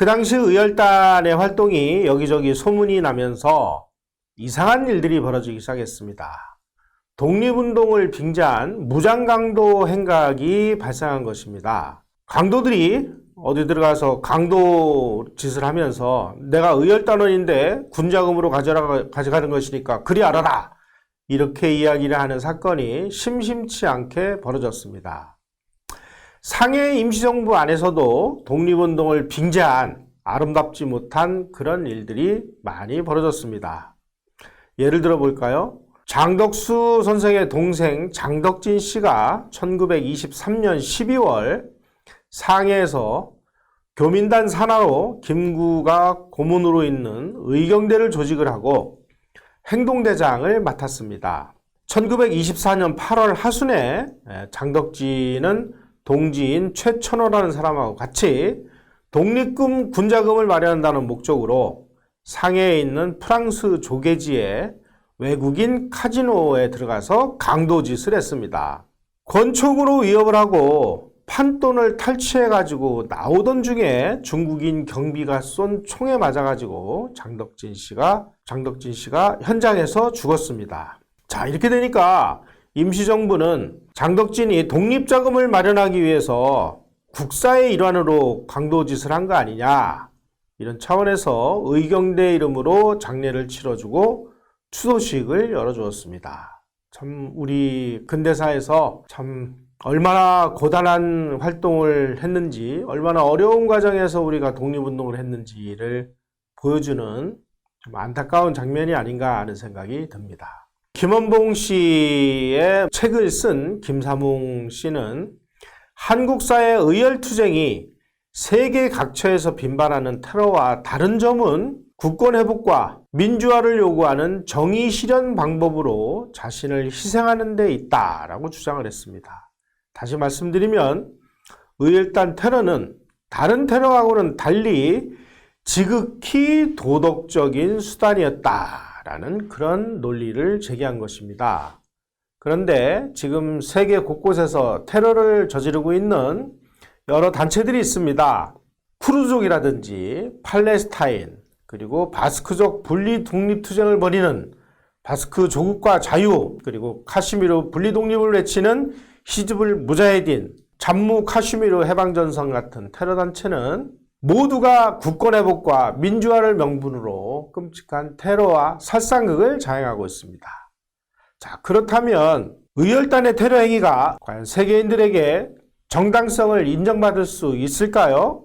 그 당시 의열단의 활동이 여기저기 소문이 나면서 이상한 일들이 벌어지기 시작했습니다. 독립운동을 빙자한 무장강도 행각이 발생한 것입니다. 강도들이 어디 들어가서 강도 짓을 하면서 내가 의열단원인데 군자금으로 가져가, 가져가는 것이니까 그리 알아라! 이렇게 이야기를 하는 사건이 심심치 않게 벌어졌습니다. 상해 임시정부 안에서도 독립운동을 빙자한 아름답지 못한 그런 일들이 많이 벌어졌습니다. 예를 들어 볼까요? 장덕수 선생의 동생 장덕진 씨가 1923년 12월 상해에서 교민단 산하로 김구가 고문으로 있는 의경대를 조직을 하고 행동대장을 맡았습니다. 1924년 8월 하순에 장덕진은 동지인 최천호라는 사람하고 같이 독립금 군자금을 마련한다는 목적으로 상해에 있는 프랑스 조개지에 외국인 카지노에 들어가서 강도짓을 했습니다. 권총으로 위협을 하고 판돈을 탈취해가지고 나오던 중에 중국인 경비가 쏜 총에 맞아가지고 장덕진 씨가 장덕진 씨가 현장에서 죽었습니다. 자 이렇게 되니까 임시정부는 장덕진이 독립자금을 마련하기 위해서 국사의 일환으로 강도짓을 한 거 아니냐 이런 차원에서 의경대 이름으로 장례를 치러주고 추도식을 열어주었습니다. 참 우리 근대사에서 참 얼마나 고단한 활동을 했는지 얼마나 어려운 과정에서 우리가 독립운동을 했는지를 보여주는 좀 안타까운 장면이 아닌가 하는 생각이 듭니다. 김원봉 씨의 책을 쓴 김사몽 씨는 한국사의 의열투쟁이 세계 각처에서 빈발하는 테러와 다른 점은 국권 회복과 민주화를 요구하는 정의 실현 방법으로 자신을 희생하는 데 있다라고 주장을 했습니다. 다시 말씀드리면 의열단 테러는 다른 테러하고는 달리 지극히 도덕적인 수단이었다 라는 그런 논리를 제기한 것입니다. 그런데 지금 세계 곳곳에서 테러를 저지르고 있는 여러 단체들이 있습니다. 쿠르족이라든지 팔레스타인 그리고 바스크족 분리 독립 투쟁을 벌이는 바스크 조국과 자유 그리고 카시미르 분리 독립을 외치는 히즈불 무자헤딘 잠무 카슈미르 해방전선 같은 테러 단체는 모두가 국권 회복과 민주화를 명분으로 끔찍한 테러와 살상극을 자행하고 있습니다. 자, 그렇다면 의열단의 테러 행위가 과연 세계인들에게 정당성을 인정받을 수 있을까요?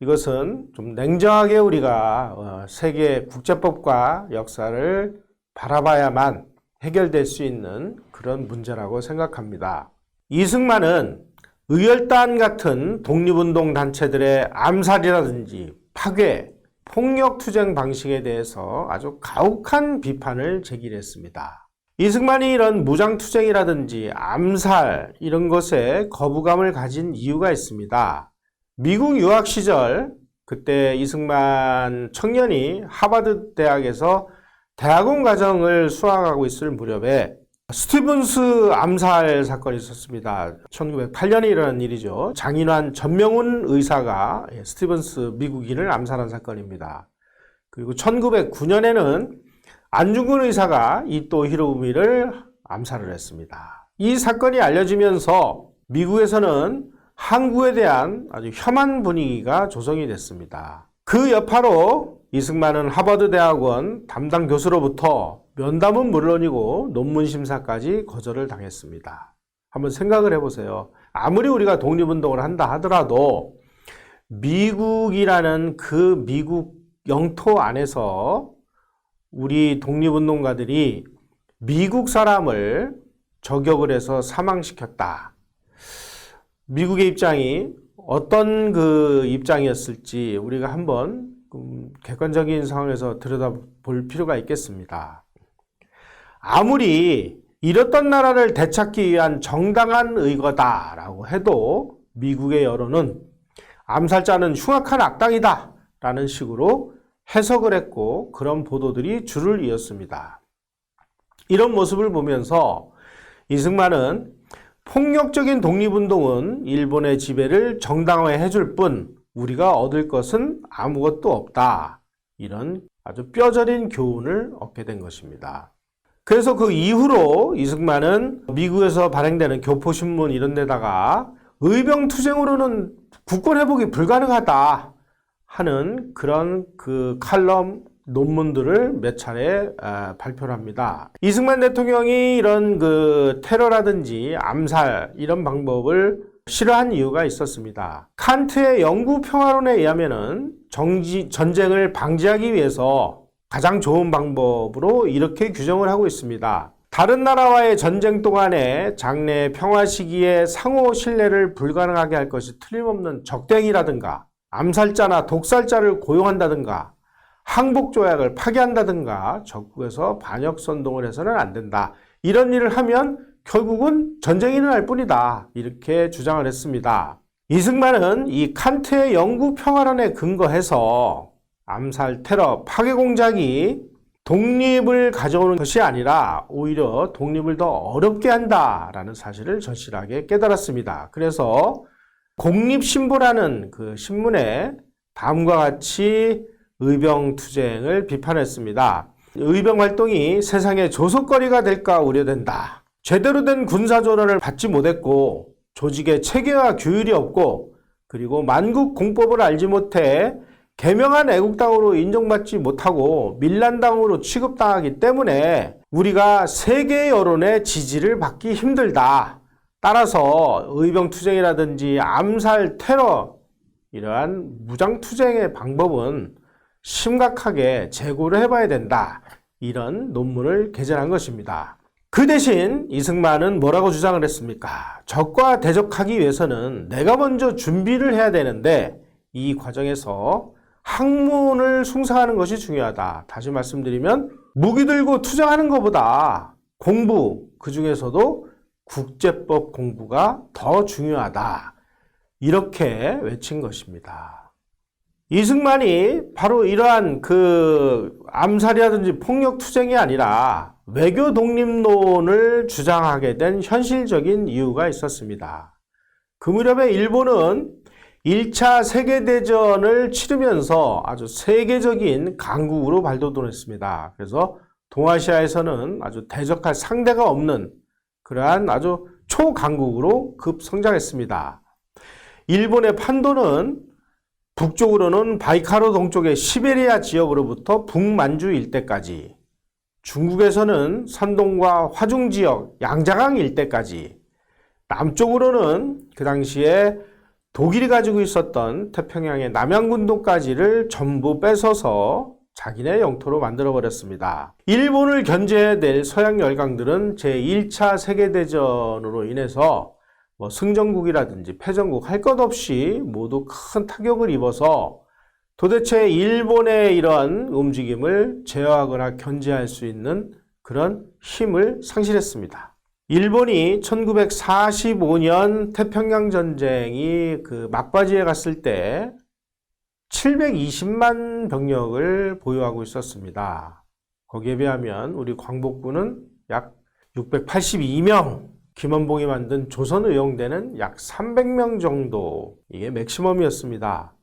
이것은 좀 냉정하게 우리가 어, 세계 국제법과 역사를 바라봐야만 해결될 수 있는 그런 문제라고 생각합니다. 이승만은 의열단 같은 독립운동 단체들의 암살이라든지 파괴, 폭력투쟁 방식에 대해서 아주 가혹한 비판을 제기했습니다. 이승만이 이런 무장투쟁이라든지 암살 이런 것에 거부감을 가진 이유가 있습니다. 미국 유학 시절 그때 이승만 청년이 하버드 대학에서 대학원 과정을 수학하고 있을 무렵에 스티븐스 암살 사건이 있었습니다. 1908년에 일어난 일이죠. 장인환 전명훈 의사가 스티븐스 미국인을 암살한 사건입니다. 그리고 1909년에는 안중근 의사가 이또 히로부미를 암살을 했습니다. 이 사건이 알려지면서 미국에서는 항구에 대한 아주 혐한 분위기가 조성이 됐습니다. 그 여파로 이승만은 하버드 대학원 담당 교수로부터 면담은 물론이고 논문 심사까지 거절을 당했습니다. 한번 생각을 해보세요. 아무리 우리가 독립운동을 한다 하더라도 미국이라는 그 미국 영토 안에서 우리 독립운동가들이 미국 사람을 저격을 해서 사망시켰다. 미국의 입장이 어떤 그 입장이었을지 우리가 한번 객관적인 상황에서 들여다볼 필요가 있겠습니다. 아무리 이렇던 나라를 되찾기 위한 정당한 의거다라고 해도 미국의 여론은 암살자는 흉악한 악당이다 라는 식으로 해석을 했고 그런 보도들이 줄을 이었습니다. 이런 모습을 보면서 이승만은 폭력적인 독립운동은 일본의 지배를 정당화해 줄 뿐 우리가 얻을 것은 아무것도 없다. 이런 아주 뼈저린 교훈을 얻게 된 것입니다. 그래서 그 이후로 이승만은 미국에서 발행되는 교포신문 이런 데다가 의병투쟁으로는 국권 회복이 불가능하다 하는 그런 그 칼럼 논문들을 몇 차례 아, 발표를 합니다. 이승만 대통령이 이런 그 테러라든지 암살 이런 방법을 싫어한 이유가 있었습니다. 칸트의 영구 평화론에 의하면은 정지, 전쟁을 방지하기 위해서 가장 좋은 방법으로 이렇게 규정을 하고 있습니다. 다른 나라와의 전쟁 동안에 장래 평화 시기에 상호 신뢰를 불가능하게 할 것이 틀림없는 적대행이라든가 암살자나 독살자를 고용한다든가 항복 조약을 파기한다든가 적국에서 반역 선동을 해서는 안 된다. 이런 일을 하면 결국은 전쟁이 일어날 뿐이다. 이렇게 주장을 했습니다. 이승만은 이 칸트의 영구 평화론에 근거해서 암살, 테러, 파괴 공작이 독립을 가져오는 것이 아니라 오히려 독립을 더 어렵게 한다라는 사실을 절실하게 깨달았습니다. 그래서 공립신보라는 그 신문에 다음과 같이 의병 투쟁을 비판했습니다. 의병 활동이 세상의 조속거리가 될까 우려된다. 제대로 된 군사조련을 받지 못했고 조직의 체계와 규율이 없고 그리고 만국 공법을 알지 못해 개명한 애국당으로 인정받지 못하고 밀란당으로 취급당하기 때문에 우리가 세계 여론의 지지를 받기 힘들다. 따라서 의병투쟁이라든지 암살, 테러 이러한 무장투쟁의 방법은 심각하게 재고를 해봐야 된다. 이런 논문을 개설한 것입니다. 그 대신 이승만은 뭐라고 주장을 했습니까? 적과 대적하기 위해서는 내가 먼저 준비를 해야 되는데 이 과정에서 학문을 숭상하는 것이 중요하다. 다시 말씀드리면 무기 들고 투쟁하는 것보다 공부 그 중에서도 국제법 공부가 더 중요하다. 이렇게 외친 것입니다. 이승만이 바로 이러한 그 암살이라든지 폭력 투쟁이 아니라 외교 독립론을 주장하게 된 현실적인 이유가 있었습니다. 그 무렵에 일본은 1차 세계대전을 치르면서 아주 세계적인 강국으로 발돋움했습니다. 그래서 동아시아에서는 아주 대적할 상대가 없는 그러한 아주 초강국으로 급성장했습니다. 일본의 판도는 북쪽으로는 바이카로 동쪽의 시베리아 지역으로부터 북만주 일대까지, 중국에서는 산동과 화중 지역 양자강 일대까지, 남쪽으로는 그 당시에 독일이 가지고 있었던 태평양의 남양군도까지를 전부 뺏어서 자기네 영토로 만들어 버렸습니다. 일본을 견제해낼 서양 열강들은 제1차 세계대전으로 인해서 뭐 승전국이라든지 패전국 할 것 없이 모두 큰 타격을 입어서 도대체 일본의 이런 움직임을 제어하거나 견제할 수 있는 그런 힘을 상실했습니다. 일본이 1945년 태평양 전쟁이 그 막바지에 갔을 때 720만 병력을 보유하고 있었습니다. 거기에 비하면 우리 광복군은 약 682명, 김원봉이 만든 조선의용대는 약 300명 정도, 이게 맥시멈이었습니다.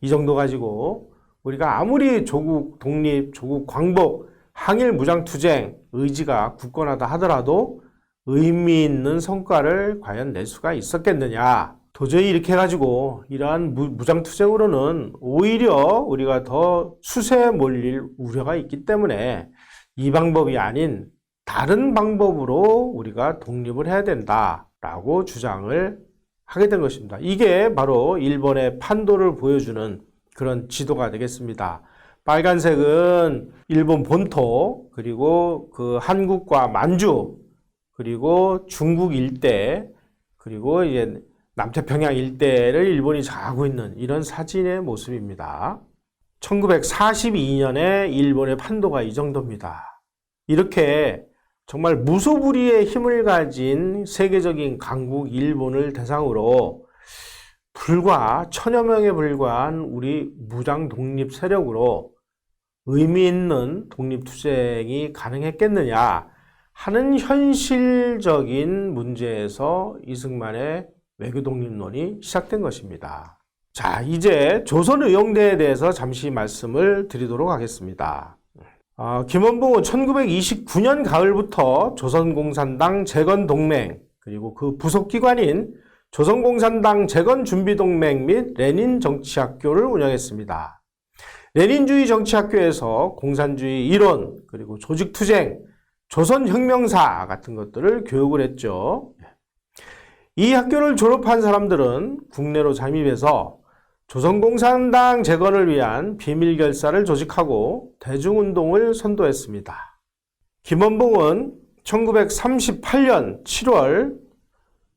이 정도 가지고 우리가 아무리 조국 독립, 조국 광복, 항일 무장 투쟁 의지가 굳건하다 하더라도 의미 있는 성과를 과연 낼 수가 있었겠느냐. 도저히 이렇게 해가지고 이러한 무장투쟁으로는 오히려 우리가 더 수세에 몰릴 우려가 있기 때문에 이 방법이 아닌 다른 방법으로 우리가 독립을 해야 된다라고 주장을 하게 된 것입니다. 이게 바로 일본의 판도를 보여주는 그런 지도가 되겠습니다. 빨간색은 일본 본토, 그리고 그 한국과 만주, 그리고 중국 일대, 그리고 이제 남태평양 일대를 일본이 장하고 있는 이런 사진의 모습입니다. 1942년에 일본의 판도가 이 정도입니다. 이렇게 정말 무소불위의 힘을 가진 세계적인 강국 일본을 대상으로 불과 천여 명에 불과한 우리 무장 독립 세력으로 의미 있는 독립 투쟁이 가능했겠느냐 하는 현실적인 문제에서 이승만의 외교 독립론이 시작된 것입니다. 자, 이제 조선 의용대에 대해서 잠시 말씀을 드리도록 하겠습니다. 어, 김원봉은 1929년 가을부터 조선공산당 재건동맹, 그리고 그 부속기관인 조선공산당 재건준비동맹 및 레닌 정치학교를 운영했습니다. 레닌주의 정치학교에서 공산주의 이론, 그리고 조직투쟁, 조선혁명사 같은 것들을 교육을 했죠. 이 학교를 졸업한 사람들은 국내로 잠입해서 조선공산당 재건을 위한 비밀결사를 조직하고 대중운동을 선도했습니다. 김원봉은 1938년 7월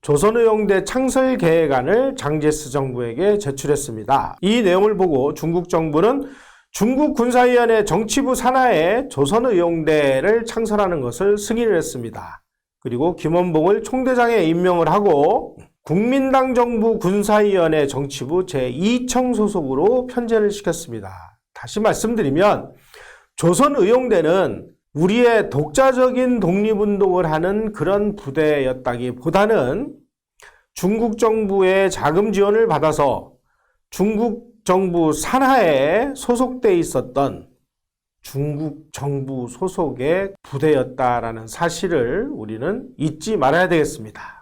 조선의용대 창설계획안을 장제스 정부에게 제출했습니다. 이 내용을 보고 중국 정부는 중국 군사위원회 정치부 산하에 조선의용대를 창설하는 것을 승인을 했습니다. 그리고 김원봉을 총대장에 임명을 하고 국민당 정부 군사위원회 정치부 제2청 소속으로 편제를 시켰습니다. 다시 말씀드리면 조선의용대는 우리의 독자적인 독립운동을 하는 그런 부대였다기보다는 중국 정부의 자금 지원을 받아서 중국 정부 산하에 소속돼 있었던 중국 정부 소속의 부대였다라는 사실을 우리는 잊지 말아야 되겠습니다.